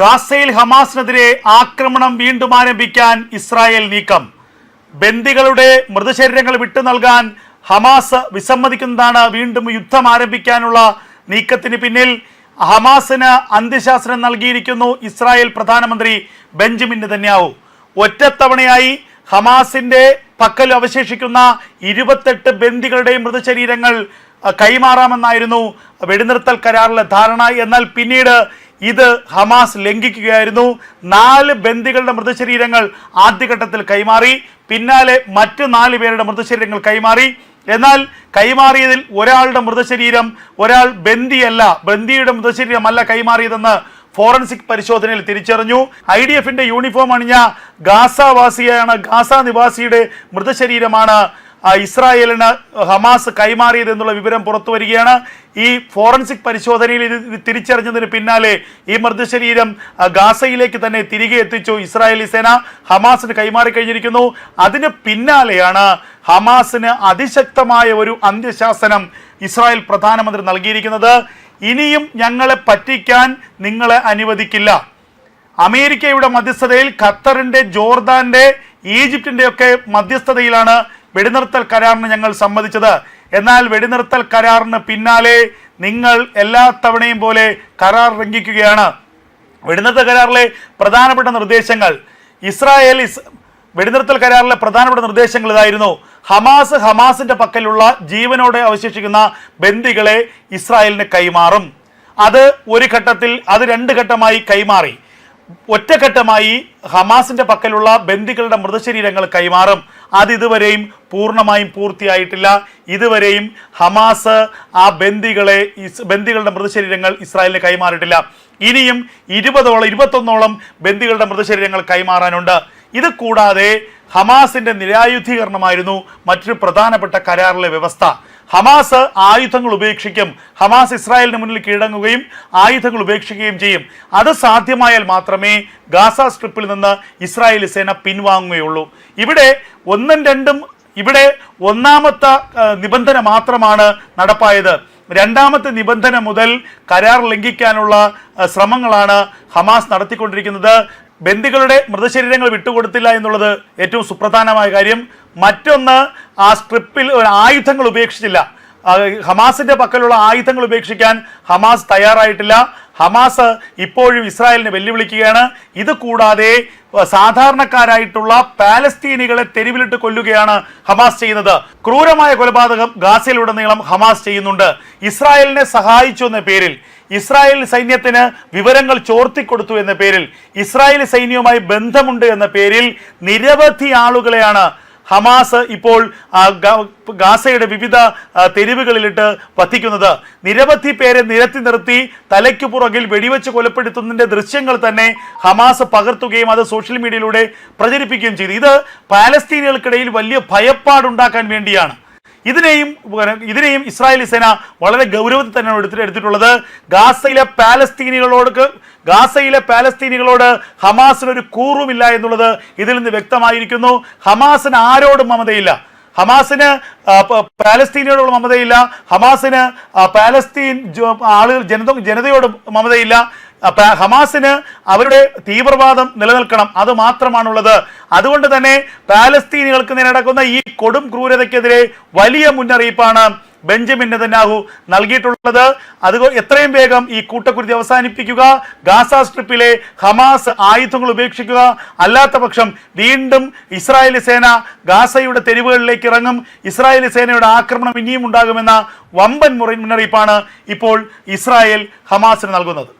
ഗാസയിൽ ഹമാസിനെതിരെ ആക്രമണം വീണ്ടും ആരംഭിക്കാൻ ഇസ്രായേൽ നീക്കം. ബന്ദികളുടെ മൃതശരീരങ്ങൾ വിട്ടു നൽകാൻ ഹമാസ് വിസമ്മതിക്കുന്നതാണ് വീണ്ടും യുദ്ധം ആരംഭിക്കാനുള്ള നീക്കത്തിന് പിന്നിൽ. ഹമാസിന് അന്ത്യശാസനം നൽകിയിരിക്കുന്നു ഇസ്രായേൽ പ്രധാനമന്ത്രി ബെഞ്ചമിൻ നെതന്യാവു ഒറ്റത്തവണയായി ഹമാസിന്റെ പക്കൽ അവശേഷിക്കുന്ന ഇരുപത്തെട്ട് ബന്ദികളുടെയും മൃതശരീരങ്ങൾ കൈമാറാമെന്നായിരുന്നു വെടിനിർത്തൽ കരാറിലെ ധാരണ. എന്നാൽ പിന്നീട് ഇത് ഹമാസ് ലംഘിക്കുകയായിരുന്നു. നാല് ബന്ദികളുടെ മൃതശരീരങ്ങൾ ആദ്യഘട്ടത്തിൽ കൈമാറി പിന്നാലെ മറ്റ് നാല് പേരുടെ മൃതശരീരങ്ങൾ കൈമാറി. എന്നാൽ കൈമാറിയതിൽ ഒരാളുടെ മൃതശരീരം ഒരാൾ ബന്ദിയല്ല ബന്ദിയുടെ മൃതശരീരമല്ല കൈമാറിയതെന്ന് ഫോറൻസിക് പരിശോധനയിൽ തിരിച്ചറിഞ്ഞു. ഐ ഡി എഫിന്റെ യൂണിഫോം അണിഞ്ഞ ഗാസവാസിയാണ് ഗാസ നിവാസിയുടെ മൃതശരീരമാണ് ഇസ്രായേലിന് ഹമാസ് കൈമാറിയത് എന്നുള്ള വിവരം പുറത്തു വരികയാണ്. ഈ ഫോറൻസിക് പരിശോധനയിൽ ഇത് തിരിച്ചറിഞ്ഞതിന് പിന്നാലെ ഈ മൃതശരീരം ഗാസയിലേക്ക് തന്നെ തിരികെ എത്തിച്ചു ഇസ്രായേലി സേന. ഹമാസിന് കൈമാറി കഴിഞ്ഞിരിക്കുന്നു. അതിന് പിന്നാലെയാണ് ഹമാസിന് അതിശക്തമായ ഒരു അന്ത്യശാസനം ഇസ്രായേൽ പ്രധാനമന്ത്രി നൽകിയിരിക്കുന്നത്. ഇനിയും ഞങ്ങളെ പറ്റിക്കാൻ നിങ്ങളെ അനുവദിക്കില്ല. അമേരിക്കയുടെ മധ്യസ്ഥതയിൽ ഖത്തറിന്റെ ജോർദാന്റെ ഈജിപ്തിന്റെ ഒക്കെ മധ്യസ്ഥതയിലാണ് വെടിനിർത്തൽ കരാറിന് ഞങ്ങൾ സമ്മതിച്ചത്. എന്നാൽ വെടിനിർത്തൽ കരാറിന് പിന്നാലെ നിങ്ങൾ എല്ലാ തവണയും പോലെ കരാർ ലംഘിക്കുകയാണ്. വെടിനിർത്തൽ കരാറിലെ പ്രധാനപ്പെട്ട നിർദ്ദേശങ്ങൾ. ഇസ്രായേൽ ഇസ് വെടിനിർത്തൽ കരാറിലെ പ്രധാനപ്പെട്ട നിർദ്ദേശങ്ങൾ ഇതായിരുന്നു. ഹമാസ് ഹമാസിന്റെ പക്കലുള്ള ജീവനോടെ അവശേഷിക്കുന്ന ബന്ദികളെ ഇസ്രായേലിന് കൈമാറും. അത് ഒരു ഘട്ടത്തിൽ അത് രണ്ട് ഘട്ടമായി കൈമാറി. ഒറ്റഘട്ടമായി ഹമാസിന്റെ പക്കലുള്ള ബന്ദികളുടെ മൃതശരീരങ്ങൾ കൈമാറും. അത് ഇതുവരെയും പൂർണമായും പൂർത്തിയായിട്ടില്ല. ഇതുവരെയും ഹമാസ് ആ ബന്ദികളെ ബന്ദികളുടെ മൃതശരീരങ്ങൾ ഇസ്രായേലിന് കൈമാറിയിട്ടില്ല. ഇനിയും ഇരുപതോളം ഇരുപത്തൊന്നോളം ബന്ദികളുടെ മൃതശരീരങ്ങൾ കൈമാറാനുണ്ട്. ഇത് കൂടാതെ ഹമാസിന്റെ നിരായുധീകരണമായിരുന്നു മറ്റൊരു പ്രധാനപ്പെട്ട കരാറിലെ വ്യവസ്ഥ. ഹമാസ് ആയുധങ്ങൾ ഉപേക്ഷിക്കും. ഹമാസ് ഇസ്രായേലിന് മുന്നിൽ കീഴടങ്ങുകയും ആയുധങ്ങൾ ഉപേക്ഷിക്കുകയും ചെയ്യും. അത് സാധ്യമായാൽ മാത്രമേ ഗാസ സ്ട്രിപ്പിൽ നിന്ന് ഇസ്രായേലി സേന പിൻവാങ്ങുകയുള്ളൂ. ഇവിടെ ഒന്നും രണ്ടും ഇവിടെ ഒന്നാമത്തെ നിബന്ധന മാത്രമാണ് നടപ്പായത്. രണ്ടാമത്തെ നിബന്ധന മുതൽ കരാർ ലംഘിക്കാനുള്ള ശ്രമങ്ങളാണ് ഹമാസ് നടത്തിക്കൊണ്ടിരിക്കുന്നത്. ബന്ദികളുടെ മൃതശരീരങ്ങൾ വിട്ടുകൊടുത്തില്ല എന്നുള്ളത് ഏറ്റവും സുപ്രധാനമായ കാര്യം. മറ്റൊന്ന് ആ സ്ട്രിപ്പിൽ ആയുധങ്ങൾ ഉപേക്ഷിച്ചില്ല. ഹമാസിന്റെ പക്കലുള്ള ആയുധങ്ങൾ ഉപേക്ഷിക്കാൻ ഹമാസ് തയ്യാറായിട്ടില്ല. ഹമാസ് ഇപ്പോഴും ഇസ്രായേലിനെ വെല്ലുവിളിക്കുകയാണ്. ഇത് കൂടാതെ സാധാരണക്കാരായിട്ടുള്ള പാലസ്തീനികളെ തെരുവിലിട്ട് കൊല്ലുകയാണ് ഹമാസ് ചെയ്യുന്നത്. ക്രൂരമായ കൊലപാതകം ഗാസയിലുടനീളം ഹമാസ് ചെയ്യുന്നുണ്ട്. ഇസ്രായേലിനെ സഹായിച്ചു എന്ന പേരിൽ ഇസ്രായേൽ സൈന്യത്തിന് വിവരങ്ങൾ ചോർത്തിക്കൊടുത്തു എന്ന പേരിൽ ഇസ്രായേൽ സൈന്യവുമായി ബന്ധമുണ്ട് എന്ന പേരിൽ നിരവധി ആളുകളെയാണ് ഹമാസ് ഇപ്പോൾ ഗാസയുടെ വിവിധ തെരുവുകളിലിട്ട് വധിക്കുന്നത് നിരവധി പേരെ നിരത്തി നിർത്തി തലയ്ക്ക് പുറകിൽ വെടിവെച്ച് കൊലപ്പെടുത്തുന്നതിന്റെ ദൃശ്യങ്ങൾ തന്നെ ഹമാസ് പകർത്തുകയും അത് സോഷ്യൽ മീഡിയയിലൂടെ പ്രചരിപ്പിക്കുകയും ചെയ്തു. ഇത് പാലസ്തീനികൾക്കിടയിൽ വലിയ ഭയപ്പാടുണ്ടാക്കാൻ വേണ്ടിയാണ്. ഇതിനെയും ഇതിനെയും ഇസ്രായേലി സേന വളരെ ഗൗരവത്തിൽ തന്നെയാണ് എടുത്തിട്ട് എടുത്തിട്ടുള്ളത്. ഗാസയിലെ പാലസ്തീനികളോട് ഗാസയിലെ പാലസ്തീനികളോട് ഹമാസിന് ഒരു കൂറുമില്ല എന്നുള്ളത് ഇതിൽ നിന്ന് വ്യക്തമായിരിക്കുന്നു. ഹമാസിന് ആരോടും മമതയില്ല. ഹമാസിന് പാലസ്തീനിയോടുള്ള മമതയില്ല. ഹമാസിന് പാലസ്തീൻ ആളുകൾ ജനത ജനതയോട് മമതയില്ല. ഹമാസിന് അവരുടെ തീവ്രവാദം നിലനിൽക്കണം. അത് മാത്രമാണുള്ളത്. അതുകൊണ്ട് തന്നെ പാലസ്തീനികൾക്ക് നേരെ നടക്കുന്ന ഈ കൊടും ക്രൂരതയ്ക്കെതിരെ വലിയ മുന്നറിയിപ്പാണ് ബെഞ്ചമിൻ നെതന്യാഹു നൽകിയിട്ടുള്ളത്. അത് എത്രയും വേഗം ഈ കൂട്ടക്കുരുതി അവസാനിപ്പിക്കുക. ഗാസ സ്ട്രിപ്പിലെ ഹമാസ് ആയുധങ്ങൾ ഉപേക്ഷിക്കുക. അല്ലാത്ത പക്ഷം വീണ്ടും ഇസ്രായേലി സേന ഗാസയുടെ തെരുവുകളിലേക്ക് ഇറങ്ങും. ഇസ്രായേലി സേനയുടെ ആക്രമണം ഇനിയും ഉണ്ടാകുമെന്ന വമ്പൻ മുറി മുന്നറിയിപ്പാണ് ഇപ്പോൾ ഇസ്രായേൽ ഹമാസിന് നൽകുന്നത്.